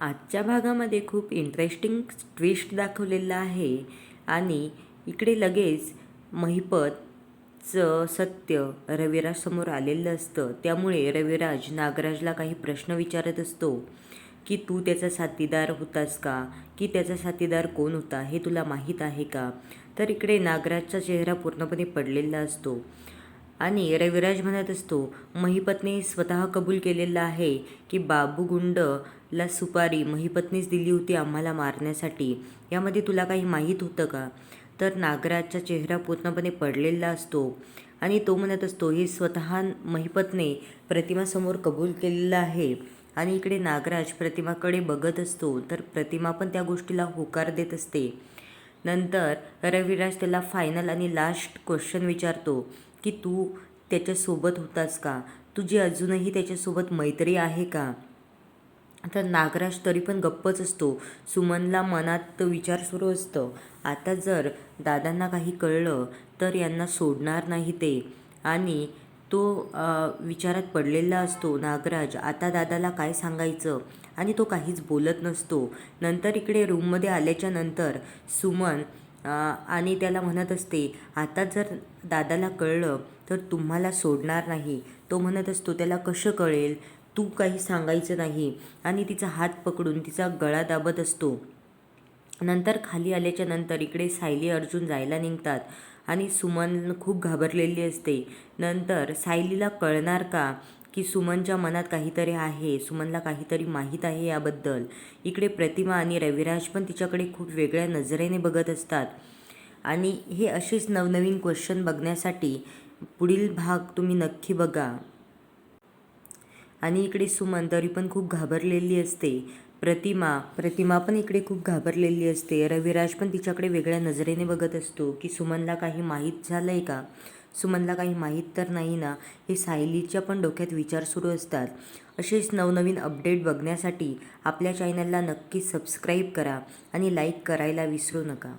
आजच्या भागामध्ये खूप इंटरेस्टिंग ट्विस्ट दाखवलेला आहे. आणि इकडे लगेच महिपतचं सत्य रविराजसमोर आलेलं असतं. त्यामुळे रविराज नागराजला काही प्रश्न विचारत असतो की तू त्याचा साथीदार होतास का? की त्याचा साथीदार कोण होता? हे तुला माहीत आहे का? तर इकडे नागराजचा चेहरा पूर्णपणे पडलेला असतो. आणि रविराज म्हणत असतो महीपत्नी स्वतः कबूल केलेलं आहे की बाबू गुंडला सुपारी महीपत्नीच दिली होती आम्हाला मारण्यासाठी. यामध्ये तुला काही माहीत होतं का? तर नागराजचा चेहरा पूर्णपणे पडलेला असतो आणि तो म्हणत असतो हे स्वतः महिपतने प्रतिमासमोर कबूल केलेलं आहे आणि इकडे नागराज प्रतिमाकडे बघत असतो तर प्रतिमा पण त्या गोष्टीला होकार देत असते. नंतर रविराज त्याला फायनल आणि लास्ट क्वेश्चन विचारतो. की तू त्याच्यासोबत होतास का? तुझी अजूनही त्याच्यासोबत मैत्री आहे का? तर नागराज तरी पण गप्पच असतो. सुमनला मनात विचार सुरू असतं. आता जर दादांना काही कळलं तर यांना सोडणार नाही ते. आणि तो विचारात पडलेला असतो नागराज आता दादाला काय सांगायचं? आणि तो काहीच बोलत नसतो. नंतर इकडे रूममध्ये आल्याच्यानंतर सुमन आणि त्याला म्हणत असते आता जर दादाला कळलं तर तुम्हाला सोडणार नाही. तो म्हणत असतो त्याला कसं कळेल? तू काही सांगायचं नाही. आणि तिचा हात पकडून तिचा गळा दाबत असतो. नंतर खाली आल्याच्यानंतर इकडे सायली अर्जुन जायला निघतात आणि सुमन खूप घाबरलेली असते. नंतर सायलीला कळणार का? की सुमनच्या मनात काहीतरी आहे सुमनला काहीतरी माहीत आहे याबद्दल. इकडे प्रतिमा आणि रविराज पण तिच्याकडे खूप वेगळ्या नजरेने बघत असतात. आणि हे असेच नवनवीन क्वेश्चन बघण्यासाठी पुढील भाग तुम्ही नक्की बघा. आणि इकडे सुमन तरी पण खूप घाबरलेली असते. प्रतिमा प्रतिमा पण इकडे खूप घाबरलेली असते. रविराज पण तिच्याकडे वेगळ्या नजरेने बघत असतो की सुमनला काही माहीत झालं आहे का? सुमनला काही माहीत तर नाही ना हे सायलीच्या पण डोक्यात विचार सुरू असतात. असेच नवनवीन अपडेट बघण्यासाठी आपल्या चॅनलला नक्की सबस्क्राईब करा आणि लाईक करायला विसरू नका.